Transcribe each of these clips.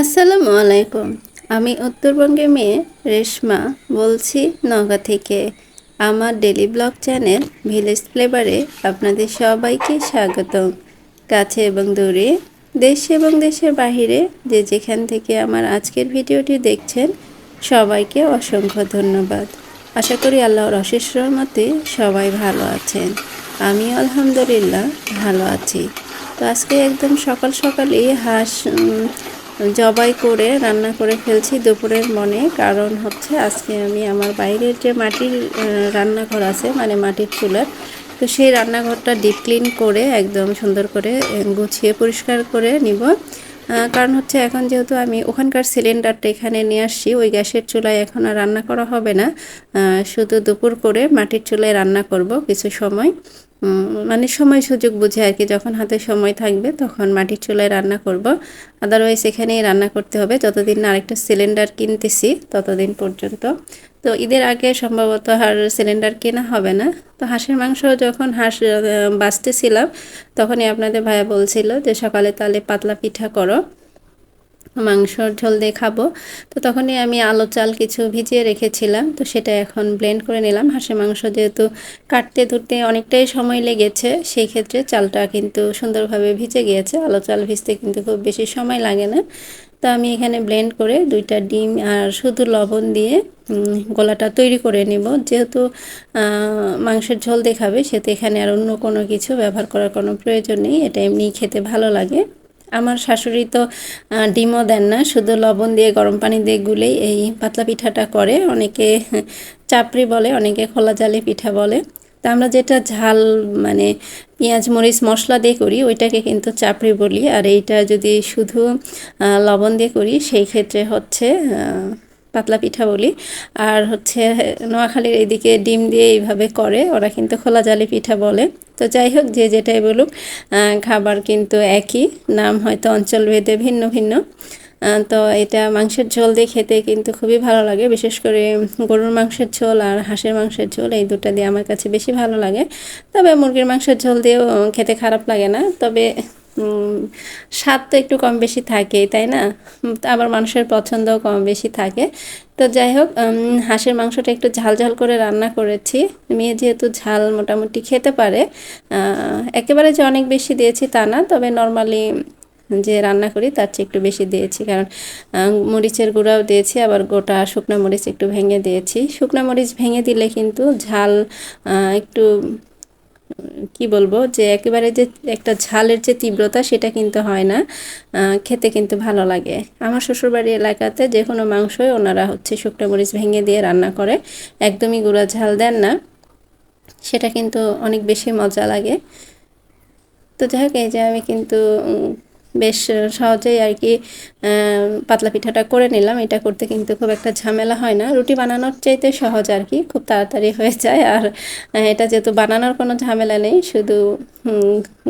আসসালামু আলাইকুম। আমি উত্তরবঙ্গের মেয়ে রেশমা বলছি নগা থেকে। আমার ডেলি ব্লগ চ্যানেল ভিলেজ ফ্লেভারে আপনাদের সবাইকে স্বাগতম। কাছে এবং দূরে, দেশে এবং দেশের বাহিরে যে যেখান থেকে আমার আজকের ভিডিওটি দেখছেন, সবাইকে অসংখ্য ধন্যবাদ। আশা করি আল্লাহর অশেষ রহমতে সবাই ভালো আছেন। আমি আলহামদুলিল্লাহ ভালো আছি। তো আজকে একদম সকাল সকালই হাঁস জবাই করে রান্না করে ফেলছি দুপুরের মনে। কারণ হচ্ছে আজকে আমি আমার বাইরের যে মাটির রান্নাঘর আছে মানে মাটির চুলার, তো সেই রান্নাঘরটা ডিপ ক্লিন করে একদম সুন্দর করে গুছিয়ে পরিষ্কার করে নিব। কারণ হচ্ছে এখন যেহেতু আমি ওখানকার সিলিন্ডারটা এখানে নিয়ে আসছি, ওই গ্যাসের চুলায় এখন আর রান্না করা হবে না। শুধু দুপুর করে মাটির চুলায় রান্না করব কিছু সময়। মানে সময় সুযোগ বুঝে আর কি। যখন হাতে সময় থাকবে তখন মাটির চুলায় রান্না করব। আদারওয়াইজ এখানেই রান্না করতে হবে। যতদিন না আরেকটা সিলিন্ডার কিনতেছি ততদিন পর্যন্ত। তো ঈদের আগে সম্ভবত আর সিলিন্ডার কেনা হবে না। তো হাঁসের মাংস যখন হাঁস আহ, বাছতেছিলাম তখনই আপনাদের ভাইয়া বলছিল যে সকালে তাহলে পাতলা পিঠা করো। মাংসর ঝোল দিয়ে খাব। তো তখনই আমি আলো চাল কিছু ভিজিয়ে রেখেছিলাম। তো সেটা এখন ব্লেন্ড করে নিলাম। হাঁসের মাংস যেহেতু কাটতে ধরতে অনেকটাই সময় লেগেছে, সেই ক্ষেত্রে চালটা কিন্তু সুন্দরভাবে ভিজে গিয়েছে। আলো চাল ভিজতে কিন্তু খুব বেশি সময় লাগে না। তো আমি এখানে ব্লেন্ড করে দুইটা ডিম আর শুধু লবণ দিয়ে গোলাটা তৈরি করে নেব। যেহেতু মাংসের ঝোল দেখাবে সেহেতু এখানে আর অন্য কোনো কিছু ব্যবহার করার কোনো প্রয়োজন নেই। এটা এমনিই খেতে ভালো লাগে। আমার শাশুড়ি তো ডিমও দেন না, শুধু লবণ দিয়ে, গরম পানি দিয়ে গুলেই এই পাতলা পিঠাটা করে। অনেকে চাপড়ি বলে, অনেকে খোলা জালি পিঠা বলে। তা আমরা যেটা ঝাল মানে পেঁয়াজ, মরিচ, মশলা দিয়ে করি, ওইটাকে কিন্তু চাপড়ি বলি। আর এইটা যদি শুধু লবণ দিয়ে করি, সেই ক্ষেত্রে হচ্ছে পাতলা পিঠা বলি। আর হচ্ছে, নোয়াখালীর এইদিকে ডিম দিয়ে এইভাবে করে, ওরা কিন্তু খোলা জালি পিঠা বলে। তো যাই হোক, যে যেটাই বলুক খাবার কিন্তু একই। নাম হয়তো অঞ্চল ভেদে ভিন্ন। ভিন্ন তো এটা মাংসের ঝোল দিয়ে খেতে কিন্তু খুবই ভালো লাগে। বিশেষ করে গরুর মাংসের ঝোল আর হাঁসের মাংসের ঝোল, এই দুটো দিয়ে আমার কাছে বেশি ভালো লাগে। তবে মুরগির মাংসের ঝোল দিয়েও খেতে খারাপ লাগে না। তবে স্বাদ তো একটু কম বেশি থাকেই, তাই না? আবার মানুষের পছন্দও কম বেশি থাকে। তো যাই হোক হাঁসের মাংসটা একটু ঝাল ঝাল করে রান্না করেছি। মেয়ে যেহেতু ঝাল মোটামুটি খেতে পারে একেবারে যে অনেক বেশি দিয়েছি তা না, তবে নর্মালি যে রান্না করি তার চেয়ে একটু বেশি দিয়েছি। কারণ মরিচের গুঁড়াও দিয়েছি, আবার গোটা শুকনো মরিচ একটু ভেঙে দিয়েছি। শুকনো মরিচ ভেঙে দিলে কিন্তু ঝাল একটু কি বলব, যে একেবারে যে একটা ঝালের যে তীব্রতা সেটা কিন্তু হয় না খেতে কিন্তু ভালো লাগে। আমার শ্বশুরবাড়ি এলাকাতে যে কোনো মাংসই ওনারা হচ্ছে শুকনো মরিচ ভেঙে দিয়ে রান্না করে, একদমই গুঁড়া ঝাল দেন না। সেটা কিন্তু অনেক বেশি মজা লাগে। তো যাই হোক, এই যে আমি কিন্তু বেশ সহজেই আর কি পাতলা পিঠাটা করে নিলাম। এটা করতে কিন্তু খুব একটা ঝামেলা হয় না। রুটি বানানোর চাইতে সহজ আর কি, খুব তাড়াতাড়ি হয়ে যায়। আর এটা যেহেতু বানানোর কোনো ঝামেলা নেই, শুধু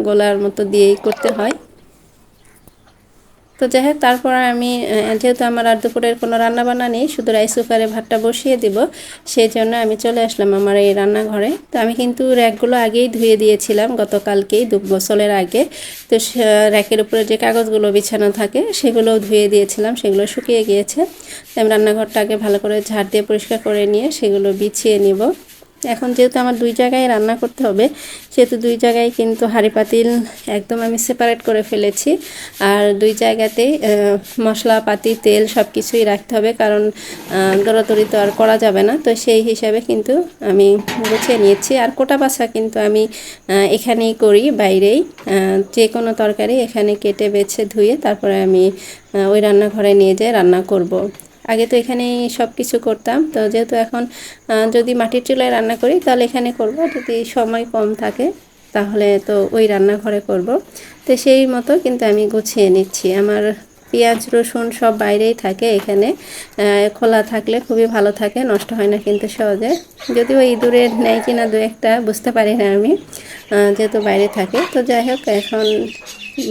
গোলার মতো দিয়েই করতে হয়। তো যাই হোক তারপর আমি যেহেতু আমার আর দুপুরের কোনো রান্না বান্না নেই, শুধু রাইস কুকারে ভাতটা বসিয়ে দিব, সেই জন্য আমি চলে আসলাম আমার এই রান্নাঘরে। তো আমি কিন্তু র্যাকগুলো আগেই ধুয়ে দিয়েছিলাম গতকালকেই, দু বছরের আগে। তো র্যাকের উপরে যে কাগজগুলো বিছানো থাকে, সেগুলোও ধুয়ে দিয়েছিলাম, সেগুলো শুকিয়ে গিয়েছে। আমি রান্নাঘরটা আগে ভালো করে ঝাড় দিয়ে পরিষ্কার করে নিয়ে সেগুলো বিছিয়ে নিব। এখন যেহেতু আমার দুই জায়গায় রান্না করতে হবে সেহেতু দুই জায়গায় কিন্তু হাঁড়ি পাতিল একদম আমি সেপারেট করে ফেলেছি। আর দুই জায়গাতেই আহ, মশলাপাতি তেল সব কিছুই রাখতে হবে কারণ দৌড়াদৌড়ি তো আর করা যাবে না। তো সেই হিসাবে কিন্তু আমি গুছিয়ে নিয়েছি। আর কোটা বাসা কিন্তু আমি এখানেই করি বাইরেই। যে কোনো তরকারি এখানে কেটে বেছে ধুয়ে তারপরে আমি ওই রান্নাঘরে নিয়ে যেয়ে রান্না করব। আগে তো এখানেই সব কিছু করতাম। তো যেহেতু এখন যদি মাটির চুলায় রান্না করি, তাহলে এখানে করব। যদি সময় কম থাকে, তাহলে তো ওই রান্নাঘরে করব। তো সেই মতো কিন্তু আমি গুছিয়ে নিচ্ছি। আমার পেঁয়াজ, রসুন সব বাইরেই থাকে এখানে। খোলা থাকলে খুবই ভালো থাকে, নষ্ট হয় না কিন্তু সহজে। যদিও ইঁদুরের নেয় কিনা দু একটা, বুঝতে পারি না আমি যেহেতু বাইরে থাকে। তো যাই হোক, এখন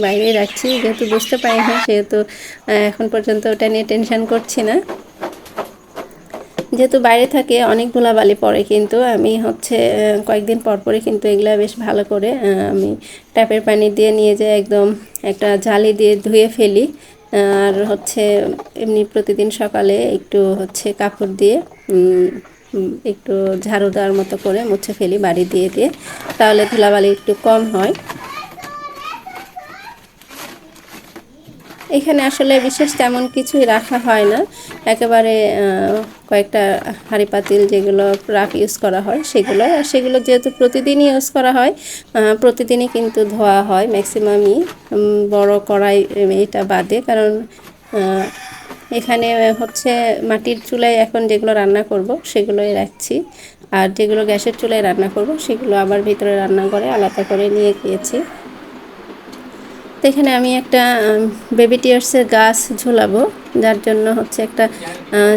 বাইরেই রাখছি যেহেতু বুঝতে পারি না সেহেতু এখন পর্যন্ত ওটা নিয়ে টেনশন করছি না। যেহেতু বাইরে থাকে, অনেক ধুলাবালি পড়ে কিন্তু, আমি হচ্ছে কয়েকদিন পর পরে কিন্তু এগুলা বেশ ভালো করে আমি ট্যাপের পানি দিয়ে নিয়ে যাই একদম একটা জালি দিয়ে ধুয়ে ফেলি, আর হচ্ছে এমনি প্রতিদিন সকালে একটু হচ্ছে কাপড় দিয়ে একটু ঝাড়ু দেওয়ার মতো করে মুছে ফেলি, বাড়ি দিয়ে দিয়ে, তাহলে ধুলাবালি একটু কম হয়। এখানে আসলে বিশেষ তেমন কিছুই রাখা হয় না। একেবারে কয়েকটা হাঁড়ি পাতিল যেগুলো রাফ ইউজ করা হয় সেগুলো, আর সেগুলো যেহেতু প্রতিদিনই ইউজ করা হয় প্রতিদিনই কিন্তু ধোয়া হয়। ম্যাক্সিমামই বড় কড়াই এটা বাদে। কারণ এখানে হচ্ছে মাটির চুলায় এখন যেগুলো রান্না করব সেগুলোই রাখছি। আর যেগুলো গ্যাসের চুলায় রান্না করব সেগুলো আবার ভিতরে রান্না করে আলাদা করে নিয়ে গিয়েছি। তো এখানে আমি একটা বেবি টিয়ার্সের গাছ ঝোলাবো, যার জন্য হচ্ছে একটা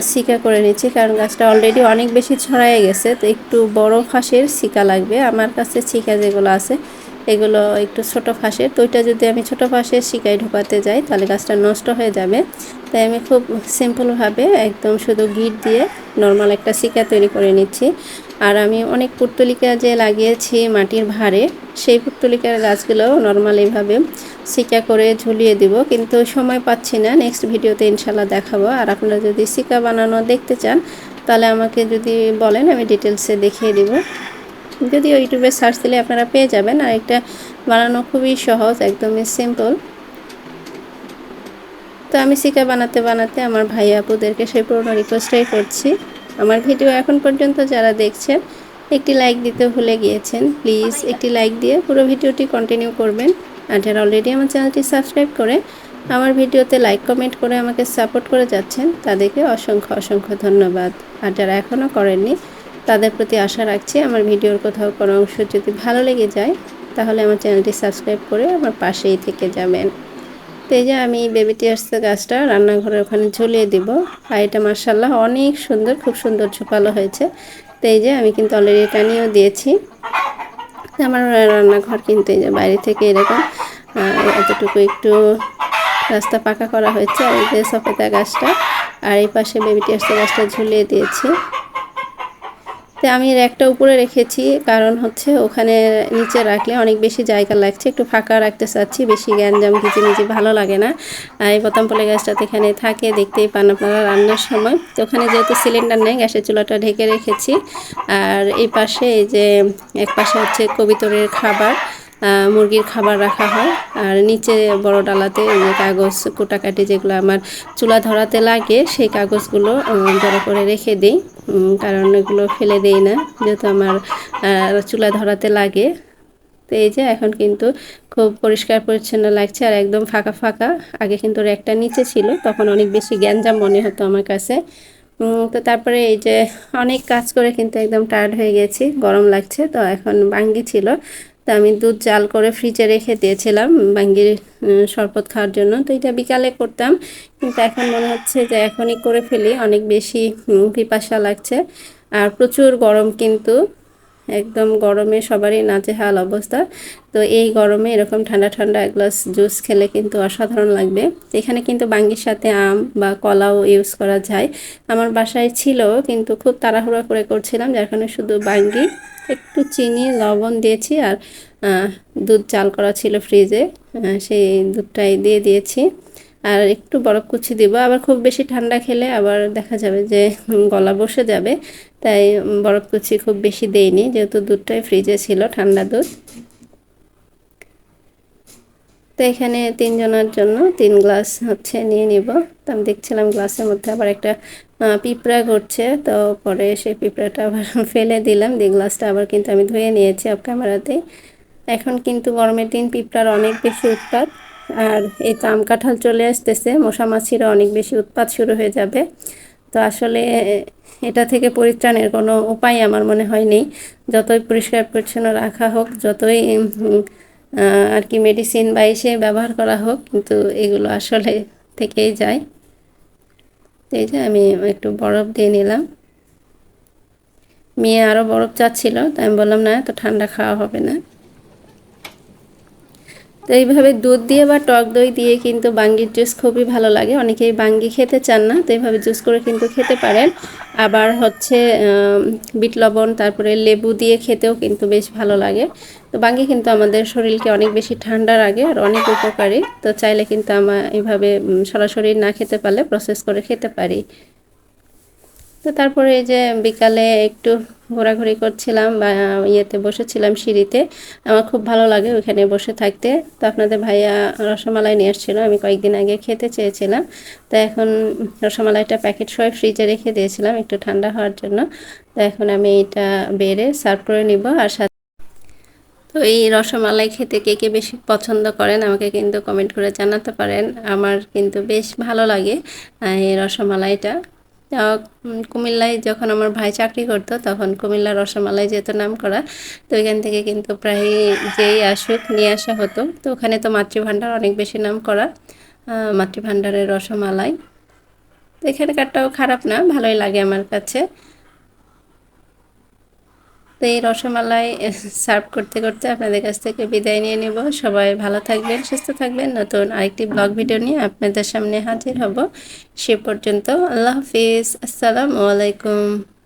সিকা করে নিচ্ছি, কারণ গাছটা অলরেডি অনেক বেশি ছড়ায় গেছে, তো একটু বড় ফাঁসের সিকা লাগবে। আমার কাছে সিকা যেগুলো আছে, এগুলো একটু ছোট ফাঁসের, তো ওইটা যদি আমি ছোট ফাঁসের শিকায় ঢোকাতে যাই, তাহলে গাছটা নষ্ট হয়ে যাবে। তাই আমি খুব সিম্পলভাবে একদম শুধু গিট দিয়ে নর্মাল একটা শিকা তৈরি করে নিচ্ছি। আর আমি অনেক পুর্তলিকা যে লাগিয়েছি মাটির ভারে সেই পুর্তলিকার গাছগুলো নর্মাল এইভাবে সিকা করে ঝুলিয়ে দিব, কিন্তু সময় পাচ্ছি না। নেক্সট ভিডিওতে ইনশাল্লাহ দেখাবো। আর আপনারা যদি সিকা বানানো দেখতে চান, তাহলে আমাকে যদি বলেন, আমি ডিটেলসে দেখিয়ে দিব। যদি ইউটিউবে সার্চ দিলে আপনারা পেয়ে যাবেন। আর এটা বানানো খুবই সহজ, একদমই সিম্পল তো আমি সিকা বানাতে বানাতে আমার ভাই আপুদেরকে সেই পুরোনো রিকোয়েস্টটাই করছি। আমার ভিডিও এখন পর্যন্ত যারা দেখছেন, একটি লাইক দিতে ভুলে গিয়েছেন। প্লিজ একটি লাইক দিয়ে পুরো ভিডিওটি কন্টিনিউ করবেন। আর যারা অলরেডি আমার চ্যানেলটি সাবস্ক্রাইব করে আমার ভিডিওতে লাইক কমেন্ট করে আমাকে সাপোর্ট করে যাচ্ছেন, তাদেরকে অসংখ্য অসংখ্য ধন্যবাদ। আর যারা এখনও করেননি, তাদের প্রতি আশা রাখছি আমার ভিডিওর কোথাও কোনো অংশ যদি ভালো লেগে যায়, তাহলে আমার চ্যানেলটি সাবস্ক্রাইব করে আমার পাশেই থেকে যাবেন। তো এই যে আমি বেবি টিয়ার্সের গাছটা রান্নাঘরের ওখানে ঝুলিয়ে দিব। আর এটা মার্শাল্লাহ অনেক সুন্দর, খুব সুন্দর ঝোপালো হয়েছে। তো এই যে আমি কিন্তু অলরেডি টানিয়েও দিয়েছি। আমার রান্নাঘর কিন্তু এই যে বাইরে থেকে এরকম এতটুকু একটু রাস্তা পাকা করা হয়েছে আর এই যে সফেদা গাছটা, আর এই পাশে বেবিটি আসতে গাছটা ঝুলিয়ে দিয়েছি। তো আমি একটা উপরে রেখেছি, কারণ হচ্ছে ওখানে নিচে রাখলে অনেক বেশি জায়গা লাগছে। একটু ফাঁকা রাখতে চাচ্ছি, বেশি গ্যাঞ্জাম কিচিমিচি ভালো লাগে না। আর এই বোতামপলে গ্যাসটাতে এখানে থাকে, দেখতেই পান আপনারা রান্নার সময়। তো ওখানে যেহেতু সিলিন্ডার নেই, গ্যাসের চুলাটা ঢেকে রেখেছি। আর এই পাশে এই যে, এক পাশে হচ্ছে কবিতরের খাবার। মুরগির খাবার রাখা হয়। আর নিচে বড় ডালাতে কাগজ কুটাকাটি যেগুলো আমার চুলা ধরাতে লাগে, সেই কাগজগুলো জড়ো করে রেখে দিই। কারণ এগুলো ফেলে দেই না, যেহেতু আমার চুলা ধরাতে লাগে। তো এই যে এখন কিন্তু খুব পরিষ্কার পরিচ্ছন্ন লাগছে আর একদম ফাঁকা ফাঁকা। আগে কিন্তু একটা নিচে ছিল, তখন অনেক বেশি গ্যাঞ্জাম মনে হতো আমার কাছে। তো তারপরে এই যে অনেক কাজ করে কিন্তু একদম টায়ার্ড হয়ে গেছি, গরম লাগছে। তো এখন বাঙ্গি ছিল। তা আমি দুধ জাল করে ফ্রিজে রেখে দিয়েছিলাম, বাঙ্গির শরবত খাওয়ার জন্য। তো এটা বিকালে করতাম। কিন্তু এখন মনে হচ্ছে যে এখনই করে ফেলি। অনেক বেশি পিপাসা লাগছে। আর প্রচুর গরম কিন্তু। একদম গরমে সবারই নাচেহাল অবস্থা। তো এই গরমে এরকম ঠান্ডা ঠান্ডা এক গ্লাস জুস খেলে কিন্তু অসাধারণ লাগবে। এখানে কিন্তু বাঙ্গির সাথে আম বা কলাও ইউজ করা যায়। আমার বাসায় ছিল, কিন্তু খুব তাড়াহুড়া করে করছিলাম, যার কারণে শুধু বাঙ্গি, একটু চিনি, লবণ দিয়েছি আর দুধ চাল করা ছিল ফ্রিজে সেই দুধটাই দিয়ে দিয়েছি। আর একটু বরফ কুচি দিব। আবার খুব বেশি ঠান্ডা খেলে আবার দেখা যাবে যে, গলা বসে যাবে। তাই বরফ কুচি খুব বেশি দেইনি, যেহেতু দুধটাই ফ্রিজে ছিল, ঠান্ডা দুধ। তো এখানে তিনজনের জন্য তিন গ্লাস হচ্ছে নিয়ে নিব। তো আমি দেখছিলাম গ্লাসের মধ্যে আবার একটা পিঁপড়া ঘটছে তো পরে সেই পিঁপড়াটা আবার ফেলে দিলাম। দিয়ে গ্লাসটা আবার কিন্তু আমি ধুয়ে নিয়েছি অফ ক্যামেরাতে এখন কিন্তু গরমের দিন পিঁপড়ার অনেক বেশি উৎপাত, আর এই তো আম কাঁঠাল চলে আসতেছে, মশা মাছিরও অনেক বেশি উৎপাত শুরু হয়ে যাবে। তো আসলে এটা থেকে পরিত্রাণের কোনো উপায় আমার মনে হয় নেই যতই পরিষ্কার পরিচ্ছন্ন রাখা হোক, যতই আর কি মেডিসিন বা এসে ব্যবহার করা হোক, কিন্তু এগুলো আসলে থেকেই যায়। এই যে আমি একটু বরফ দিয়ে নিলাম। মেয়ে আরও বরফ চাচ্ছিল, তাই আমি বললাম, না তো ঠান্ডা খাওয়া হবে না। তো এইভাবে দুধ দিয়ে বা টক দই দিয়ে কিন্তু বাঙ্গির জুস খুবই ভালো লাগে। অনেকেই বাঙ্গি খেতে চান না, তো এইভাবে জুস করে কিন্তু খেতে পারেন। আবার হচ্ছে বিট লবণ, তারপরে লেবু দিয়ে খেতেও কিন্তু বেশ ভালো লাগে। তো বাঙ্গি কিন্তু আমাদের শরীরকে অনেক বেশি ঠান্ডা রাখে আর অনেক উপকারী। তো চাইলে কিন্তু আমরা এভাবে সরাসরি না খেতে পারলে প্রসেস করে খেতে পারি। তো তারপরে এই যে বিকালে একটু ঘোরাঘুরি করছিলাম বা ইয়েতে বসেছিলাম সিঁড়িতে। আমার খুব ভালো লাগে ওখানে বসে থাকতে। তো আপনাদের ভাইয়া রসমালাই নিয়ে এসেছিল আমি কয়েকদিন আগে খেতে চেয়েছিলাম। তো এখন রসমালাইটা প্যাকেট সহ ফ্রিজে রেখে দিয়েছিলাম, একটু ঠান্ডা হওয়ার জন্য। তো এখন আমি এটা বেড়ে সার্ভ করে নিব আর সাথে তো এই রসমালাই খেতে কে কে বেশি পছন্দ করেন আমাকে কিন্তু কমেন্ট করে জানাতে পারেন। আমার কিন্তু বেশ ভালো লাগে এই রসমালাইটা। কুমিল্লায় যখন আমার ভাই চাকরি করতো, তখন কুমিল্লা রসমালাই যেত নাম করা তো ওইখান থেকে কিন্তু প্রায় যেই আসুক নিয়ে আসা হতো। তো ওখানে তো মাতৃভাণ্ডার অনেক বেশি নাম করা মাতৃভাণ্ডারের রসমালাই। তো এখানকারটাও খারাপ না, ভালোই লাগে আমার কাছে। তো এই রসমালাই সার্ভ করতে করতে আপনাদের কাছ থেকে বিদায় নিয়ে নেব। সবাই ভালো থাকবেন, সুস্থ থাকবেন। নতুন আরেকটি ব্লগ ভিডিও নিয়ে আপনাদের সামনে হাজির হব। সে পর্যন্ত আল্লাহ হাফিজ। আসসালামু আলাইকুম।